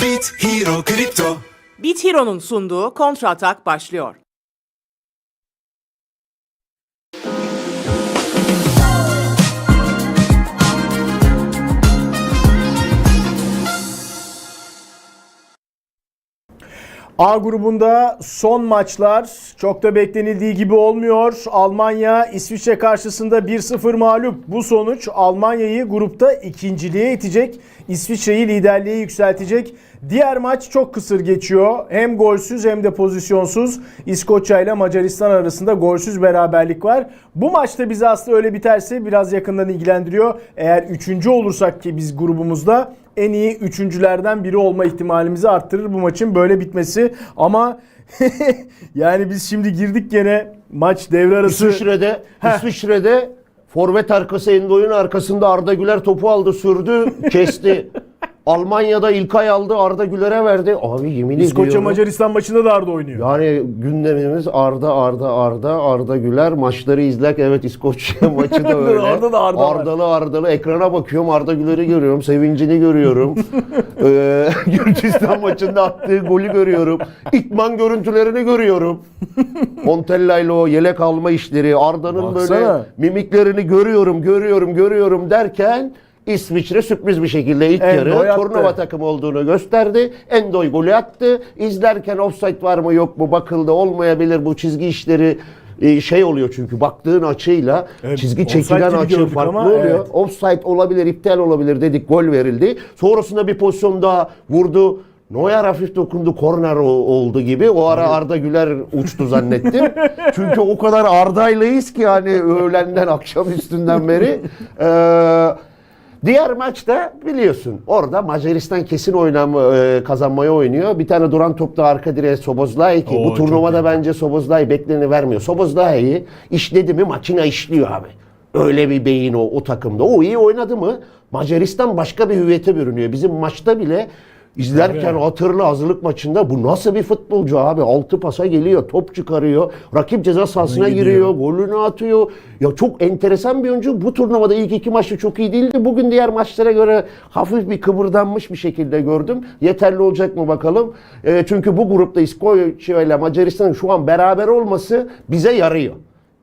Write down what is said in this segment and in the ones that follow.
Bit Hero Kripto Bit Hero'nun sunduğu Kontra Atak başlıyor. A grubunda son maçlar çok da beklenildiği gibi olmuyor. Almanya İsviçre karşısında 1-0 mağlup. Bu sonuç Almanya'yı grupta ikinciliğe itecek. İsviçre'yi liderliğe yükseltecek. Diğer maç çok kısır geçiyor. Hem golsüz hem de pozisyonsuz. İskoçya ile Macaristan arasında golsüz beraberlik var. Bu maçta bizi aslında öyle biterse biraz yakından ilgilendiriyor. Eğer üçüncü olursak ki biz grubumuzda en iyi üçüncülerden biri olma ihtimalimizi arttırır bu maçın böyle bitmesi. Ama yani biz şimdi girdik gene maç devre arası. İsviçre'de, İsviçre'de forvet arkası Endoy'un arkasında Arda Güler topu aldı sürdü kesti. Almanya'da İlkay aldı Arda Güler'e verdi. Abi yemin İskoçya ediyorum. Macaristan maçında da Arda oynuyor. Yani gündemimiz Arda Arda Arda Arda Güler maçları izlerken evet İskoçya maçı da öyle. Arda da Arda var. Ardalı Ardalı ekrana bakıyorum Arda Güler'i görüyorum sevincini görüyorum. ee, Gürcistan maçında attığı golü görüyorum. İtman görüntülerini görüyorum. Montella ile o yelek alma işleri Arda'nın böyle mimiklerini görüyorum görüyorum görüyorum derken İsviçre sürpriz bir şekilde ilk Endoy yarı attı. turnuva takımı olduğunu gösterdi. Endoy golü attı. İzlerken offside var mı yok mu bakıldı olmayabilir bu çizgi işleri e, şey oluyor çünkü baktığın açıyla Evet, çizgi çekilen açı farklı ama, oluyor. evet. Offside olabilir, iptal olabilir dedik. Gol verildi. Sonrasında bir pozisyon daha vurdu. Neuer hafif dokundu, korner oldu gibi. O ara Arda Güler uçtu zannettim. Çünkü o kadar Arda'ylıyız ki hani öğlenden akşam üstünden beri. Ee, Diğer maçta biliyorsun orada Macaristan kesin oynama, e, kazanmaya oynuyor. Bir tane duran topta arka direğe Sobozlay ki Oo, bu turnuvada bence Sobozlay bekleni vermiyor. Sobozlay'ı işledi mi maçına işliyor abi. Öyle bir beyin o, o takımda. O iyi oynadı mı Macaristan başka bir hüviyete bürünüyor. Bizim maçta bile izlerken Tabii. hatırlı hazırlık maçında bu nasıl bir futbolcu abi? Altı pasa geliyor, top çıkarıyor, rakip ceza sahasına gidiyor. giriyor, golünü atıyor. Ya çok enteresan bir oyuncu. Bu turnuvada ilk iki maçta çok iyi değildi. Bugün diğer maçlara göre hafif bir kıvırdanmış bir şekilde gördüm. Yeterli olacak mı bakalım. E, çünkü bu grupta İskoçya ile Macaristan'ın şu an beraber olması bize yarıyor.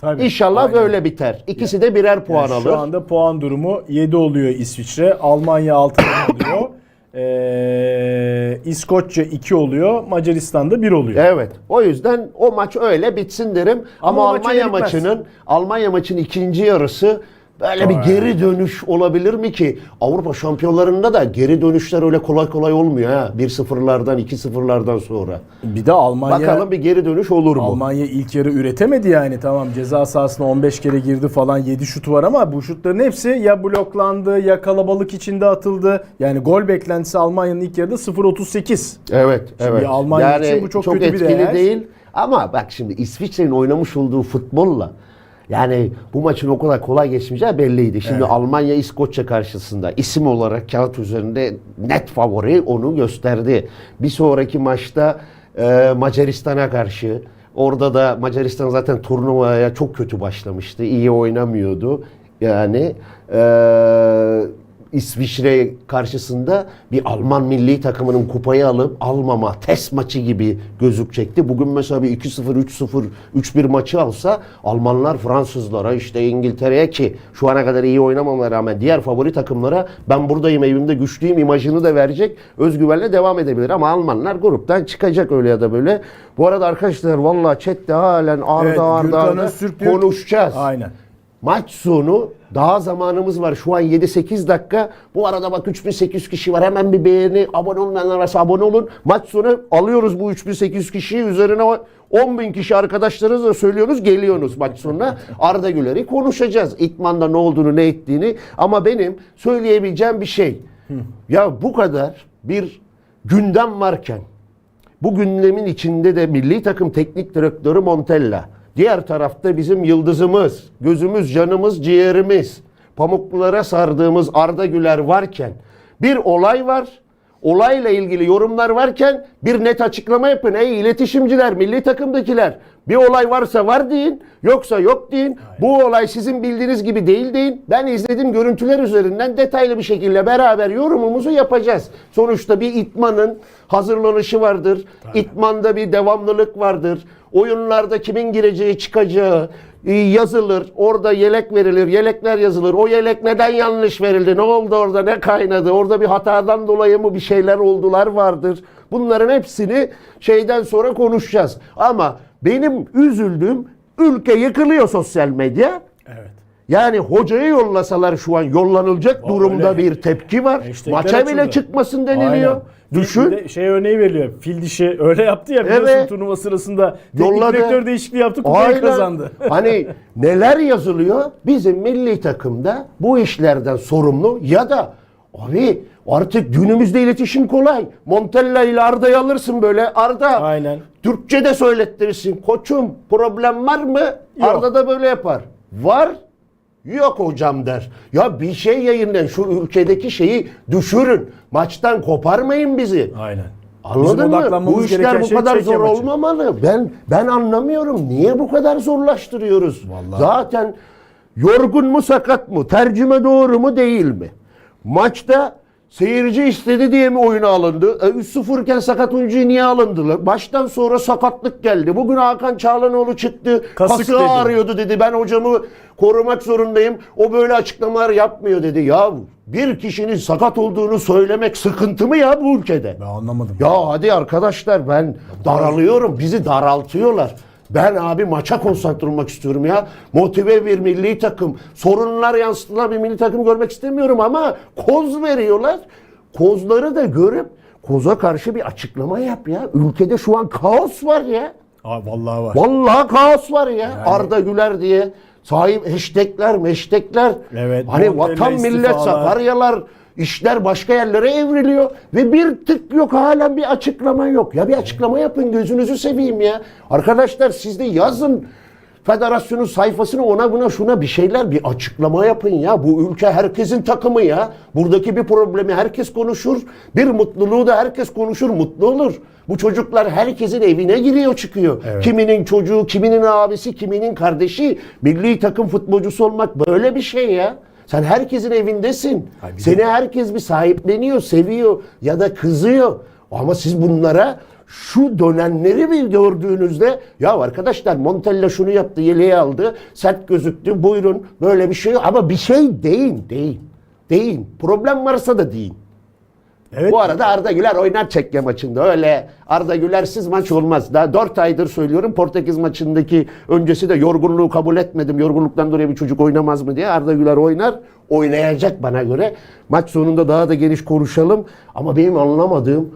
Tabii. İnşallah Aynen. böyle biter. İkisi de birer puan Yani alır. Şu anda puan durumu 7 oluyor İsviçre. Almanya 6 oluyor. Ee, İskoçya 2 oluyor. Macaristan da 1 oluyor. Evet. O yüzden o maç öyle bitsin derim. Ama Ama, Almanya maçının Almanya maçının ikinci yarısı böyle bir Vay. geri dönüş olabilir mi ki? Avrupa şampiyonlarında da geri dönüşler öyle kolay kolay olmuyor ha. 1-0'lardan 2-0'lardan sonra. Bir de Almanya Bakalım bir geri dönüş olur mu? Almanya ilk yarı üretemedi yani tamam ceza sahasına 15 kere girdi falan 7 şut var ama bu şutların hepsi ya bloklandı ya kalabalık içinde atıldı. Yani gol beklentisi Almanya'nın ilk yarıda 0.38. Evet, evet. Almanya için bu çok kötü bir etkili değer. değil. Ama bak şimdi İsviçre'nin oynamış olduğu futbolla yani bu maçın o kadar kolay geçmeyeceği belliydi. Şimdi Almanya İskoçya karşısında isim olarak kağıt üzerinde net favori onu gösterdi. Bir sonraki maçta e, Macaristan'a karşı orada da Macaristan zaten turnuvaya çok kötü başlamıştı. İyi oynamıyordu. Yani e, İsviçre karşısında bir Alman milli takımının kupayı alıp almama test maçı gibi gözükecekti. Bugün mesela bir 2-0, 3-0, 3-1 maçı alsa Almanlar Fransızlara işte İngiltere'ye ki şu ana kadar iyi oynamamaya rağmen diğer favori takımlara ben buradayım evimde güçlüyüm imajını da verecek. Özgüvenle devam edebilir ama Almanlar gruptan çıkacak öyle ya da böyle. Bu arada arkadaşlar vallahi chatte halen Arda Evet, Arda Arda konuşacağız. Aynen. Maç sonu daha zamanımız var. Şu an 7-8 dakika. Bu arada bak 3800 kişi var. Hemen bir beğeni, abone olmayanlar varsa abone olun. Maç sonu alıyoruz bu 3800 kişiyi. Üzerine 10.000 kişi arkadaşlarınızla söylüyorsunuz. Geliyorsunuz maç sonuna. Arda Güler'i konuşacağız. İtman'da ne olduğunu, ne ettiğini. Ama benim söyleyebileceğim bir şey. Ya bu kadar bir gündem varken bu gündemin içinde de milli takım teknik direktörü Montella. Diğer tarafta bizim yıldızımız, gözümüz, canımız, ciğerimiz, pamuklulara sardığımız Arda Güler varken bir olay var. Olayla ilgili yorumlar varken bir net açıklama yapın. Ey iletişimciler, milli takımdakiler. Bir olay varsa var deyin, yoksa yok deyin. Bu olay sizin bildiğiniz gibi değil deyin. Ben izlediğim görüntüler üzerinden detaylı bir şekilde beraber yorumumuzu yapacağız. Sonuçta bir itmanın hazırlanışı vardır. İtmanda bir devamlılık vardır. Oyunlarda kimin gireceği, çıkacağı yazılır. Orada yelek verilir. Yelekler yazılır. O yelek neden yanlış verildi? Ne oldu orada? Ne kaynadı? Orada bir hatadan dolayı mı bir şeyler oldular vardır. Bunların hepsini şeyden sonra konuşacağız. Ama benim üzüldüğüm ülke yıkılıyor sosyal medya. Evet. Yani hocayı yollasalar şu an yollanılacak durumda öyle. bir tepki var. Hashtagler Maça bile açıldı. çıkmasın deniliyor. Aynen. Düşün. Bir de şey örneği veriliyor. Fil dişi öyle yaptı ya biliyorsun Evet. turnuva sırasında. Teknik Yolladı. direktör değişikliği yaptı kupayı Aynen. kazandı. hani neler yazılıyor? Bizim milli takımda bu işlerden sorumlu ya da abi artık günümüzde iletişim kolay. Montella ile Arda'yı alırsın böyle. Arda Aynen. Türkçe de söylettirirsin. Koçum problem var mı? Yok. Arda da böyle yapar. Var. Yok hocam der. Ya bir şey yayınlayın. Şu ülkedeki şeyi düşürün. Maçtan koparmayın bizi. Aynen. Anladın Bizim mı? Bu işler bu şey kadar zor maçı. olmamalı. Ben ben anlamıyorum. Niye bu kadar zorlaştırıyoruz? Vallahi. Zaten yorgun mu sakat mı? Tercüme doğru mu değil mi? Maçta seyirci istedi diye mi oyuna alındı? E, 3-0 iken sakat oyuncuyu niye alındılar? Baştan sonra sakatlık geldi. Bugün Hakan Çağlanoğlu çıktı. Kasık Kası dedi. ağrıyordu dedi. Ben hocamı korumak zorundayım. O böyle açıklamalar yapmıyor dedi. Ya bir kişinin sakat olduğunu söylemek sıkıntı mı ya bu ülkede? Ben anlamadım. Ya hadi arkadaşlar ben daralıyorum. Bizi daraltıyorlar. Ben abi maça konsantre olmak istiyorum ya. Motive bir milli takım. Sorunlar yansıtılan bir milli takım görmek istemiyorum ama koz veriyorlar. Kozları da görüp koza karşı bir açıklama yap ya. Ülkede şu an kaos var ya. Aa, vallahi var. Vallahi kaos var ya. Arda Güler diye sahip hashtagler meştekler. Evet, Hani vatan millet sakaryalar işler başka yerlere evriliyor ve bir tık yok halen bir açıklama yok. Ya bir açıklama yapın gözünüzü seveyim ya. Arkadaşlar siz de yazın federasyonun sayfasına ona buna şuna bir şeyler bir açıklama yapın ya. Bu ülke herkesin takımı ya. Buradaki bir problemi herkes konuşur. Bir mutluluğu da herkes konuşur mutlu olur. Bu çocuklar herkesin evine giriyor çıkıyor. Kiminin çocuğu, kiminin abisi, kiminin kardeşi. Milli takım futbolcusu olmak böyle bir şey ya. Sen herkesin evindesin. Ay bir de- Seni herkes bir sahipleniyor, seviyor ya da kızıyor. Ama siz bunlara şu dönenleri bir gördüğünüzde ya arkadaşlar Montella şunu yaptı, yeleği aldı, sert gözüktü, buyurun böyle bir şey ama bir şey deyin, deyin. Deyin. Problem varsa da deyin. Evet. Bu arada Arda Güler oynar Çekya maçında. Öyle Arda Güler'siz maç olmaz. Daha 4 aydır söylüyorum. Portekiz maçındaki öncesi de yorgunluğu kabul etmedim. Yorgunluktan dolayı bir çocuk oynamaz mı diye. Arda Güler oynar. Oynayacak bana göre. Maç sonunda daha da geniş konuşalım. Ama benim anlamadığım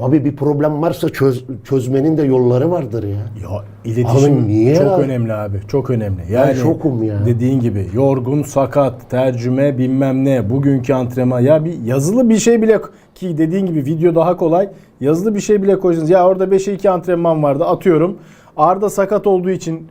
abi bir problem varsa çöz, çözmenin de yolları vardır ya. Ya iletişim Abi niye çok ya? önemli abi. Çok önemli. Yani şokum ya. Dediğin gibi yorgun, sakat, tercüme bilmem ne, bugünkü antrenman. Ya bir yazılı bir şey bile ki dediğin gibi video daha kolay. Yazılı bir şey bile koyacaksınız. Ya orada 5'e 2 antrenman vardı atıyorum. Arda sakat olduğu için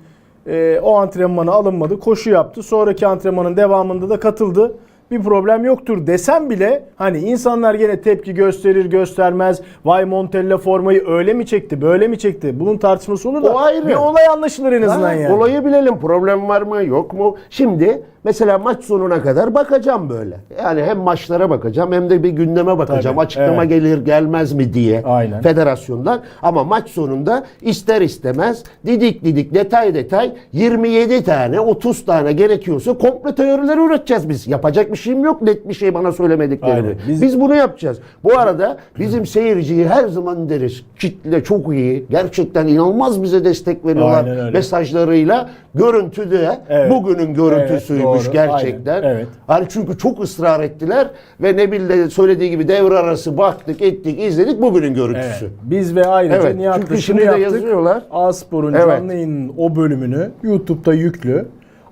e, o antrenmana alınmadı. Koşu yaptı. Sonraki antrenmanın devamında da katıldı. Bir problem yoktur desem bile hani insanlar gene tepki gösterir göstermez. Vay Montella formayı öyle mi çekti böyle mi çekti? Bunun tartışması olur da O ayrı. bir olay anlaşılır en azından yani. Olayı bilelim. Problem var mı yok mu? Şimdi mesela maç sonuna kadar bakacağım böyle. Yani hem maçlara bakacağım hem de bir gündeme bakacağım. Tabii, Açıklama evet. gelir gelmez mi diye Aynen. federasyondan. Ama maç sonunda ister istemez didik didik detay detay 27 tane 30 tane gerekiyorsa komple teorileri üreteceğiz biz. Yapacak bir şeyim yok net bir şey bana söylemediklerini. Aynen. Biz, Biz- bunu yapacağız. Bu arada bizim seyirciyi her zaman deriz. Kitle çok iyi. Gerçekten inanılmaz bize destek veriyorlar mesajlarıyla. Görüntü de Evet. bugünün görüntüsüymüş Evet, doğru. Gerçekten. Aynen, evet. Hani çünkü çok ısrar ettiler ve Nebil de söylediği gibi devre arası baktık, ettik, izledik bugünün görüntüsü. Evet. Biz ve ayrıca Evet, Nihat'la çünkü şunu şimdi de yaptık. yazıyorlar. A-Spor'un Evet. canlı yayının o bölümünü YouTube'da yüklü.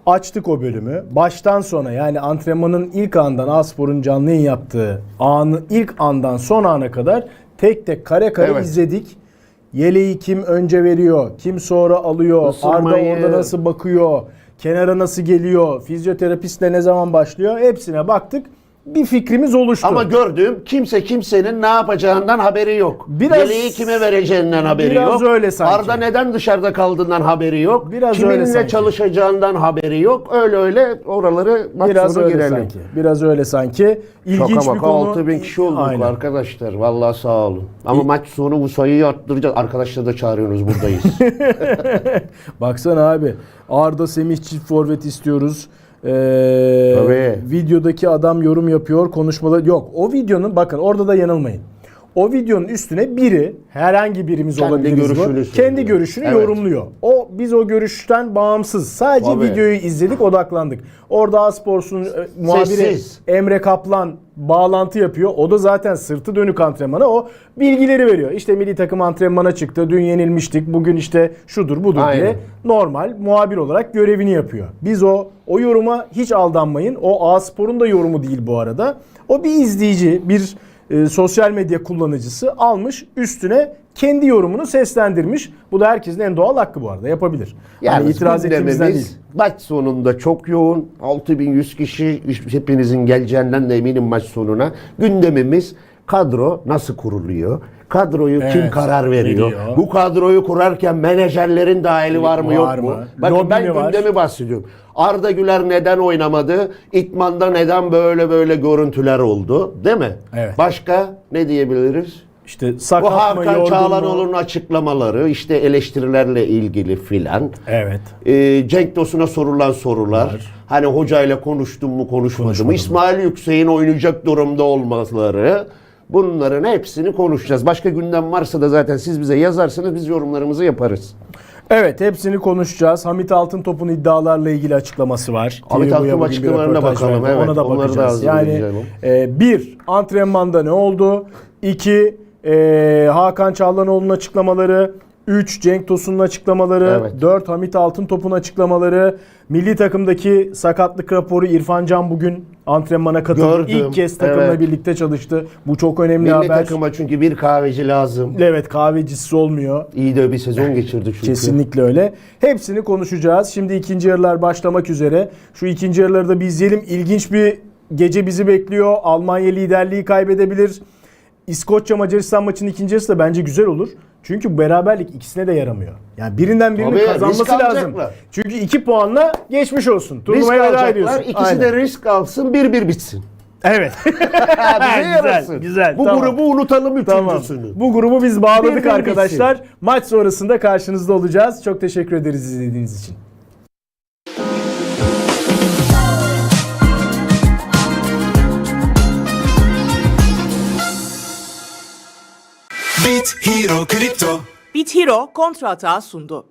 Açtık o bölümü. Baştan sona yani antrenmanın ilk andan A-Spor'un canlı yayın yaptığı anı ilk andan son ana kadar tek tek kare kare Evet. izledik. Yeleği kim önce veriyor, kim sonra alıyor, Isırmayı. Arda orada nasıl bakıyor, kenara nasıl geliyor, fizyoterapistle ne zaman başlıyor hepsine baktık. Bir fikrimiz oluştu. Ama gördüğüm kimse kimsenin ne yapacağından haberi yok. Biraz- Yeleği kime vereceğinden haberi Biraz yok. öyle sanki. Arda neden dışarıda kaldığından haberi yok. Biraz öyle Kiminle sanki. çalışacağından haberi yok. Öyle öyle oraları maç biraz öyle girelim. sanki. Biraz öyle sanki. İlginç Şaka bir maka konu. 6 bin kişi olduk Aynen. arkadaşlar. Vallahi sağ olun. Ama maç sonu bu sayıyı arttıracağız. Arkadaşlar da çağırıyorsunuz buradayız. Baksana abi. Arda Semih çift forvet istiyoruz. Ee, Tabii. videodaki adam yorum yapıyor konuşmalar yok o videonun bakın orada da yanılmayın o videonun üstüne biri herhangi birimiz Kendi olabiliriz bu, görüşünü kendi söylüyor. görüşünü Evet. yorumluyor o biz o görüşten bağımsız sadece Tabii. videoyu izledik odaklandık orada Aspor'sun e, muhabiri Sessiz. Emre Kaplan bağlantı yapıyor. O da zaten sırtı dönük antrenmana o bilgileri veriyor. İşte milli takım antrenmana çıktı. Dün yenilmiştik. Bugün işte şudur budur Aynen. diye normal muhabir olarak görevini yapıyor. Biz o o yoruma hiç aldanmayın. O A-Spor'un da yorumu değil bu arada. O bir izleyici, bir e, sosyal medya kullanıcısı almış üstüne kendi yorumunu seslendirmiş. Bu da herkesin en doğal hakkı bu arada yapabilir. Yani Yani itiraz ettiğimizden değil. maç sonunda çok yoğun. 6100 kişi hepinizin geleceğinden de eminim maç sonuna. Gündemimiz kadro nasıl kuruluyor? Kadroyu kim Evet, karar veriyor? veriyor. Bu kadroyu kurarken menajerlerin dahili var mı Var yok mu? mı? Bakın Lobi ben mi var? gündemi bahsediyorum. Arda Güler neden oynamadı? İtman'da neden böyle böyle görüntüler oldu? Değil mi? Evet. Başka ne diyebiliriz? İşte Bu sakat mı, Hakan? Çağlanoğlu'nun açıklamaları, işte eleştirilerle ilgili filan. Evet. Ee, Cenk Tosun'a sorulan sorular. Var. Hani hocayla konuştum mu konuşmadım mı? Konuşmadım. İsmail Yüksek'in oynayacak durumda olmaları. Bunların hepsini konuşacağız. Başka gündem varsa da zaten siz bize yazarsınız biz yorumlarımızı yaparız. Evet hepsini konuşacağız. Hamit Altıntop'un iddialarla ilgili açıklaması var. Hamit Altıntop açıklamalarına bakalım, verdi. evet. Ona da Onları da bakacağız. yani e, bir antrenmanda ne oldu? İki e, Hakan Çağlanoğlu'nun açıklamaları. 3 Cenk Tosun'un açıklamaları, Evet. 4 Hamit Altıntop'un açıklamaları, milli takımdaki sakatlık raporu İrfan Can bugün antrenmana katıldı. Gördüm, İlk kez takımla evet. birlikte çalıştı. Bu çok önemli Milli haber. takıma çünkü bir kahveci lazım. Evet kahvecisi olmuyor. İyi de bir sezon geçirdi çünkü. Kesinlikle öyle. Hepsini konuşacağız. Şimdi ikinci yarılar başlamak üzere. Şu ikinci yarıları da bir izleyelim. İlginç bir gece bizi bekliyor. Almanya liderliği kaybedebilir. İskoçya Macaristan maçının ikinci yarısı da bence güzel olur. Çünkü bu beraberlik ikisine de yaramıyor. Yani birinden birinin Tabii, risk kazanması lazım. alacaklar. Çünkü iki puanla geçmiş olsun. Risk Turnuvaya veda alacaklar. ediyorsun. İkisi Aynen. de risk alsın. Bir bir bitsin. Evet. Bize güzel, yarasın. güzel. Bu tamam. grubu unutalım Tamam. üçüncüsünü. Bu grubu biz bağladık Bir bir arkadaşlar. Maç sonrasında karşınızda olacağız. Çok teşekkür ederiz izlediğiniz için. Hero Kripto Bit Hero kontra sundu.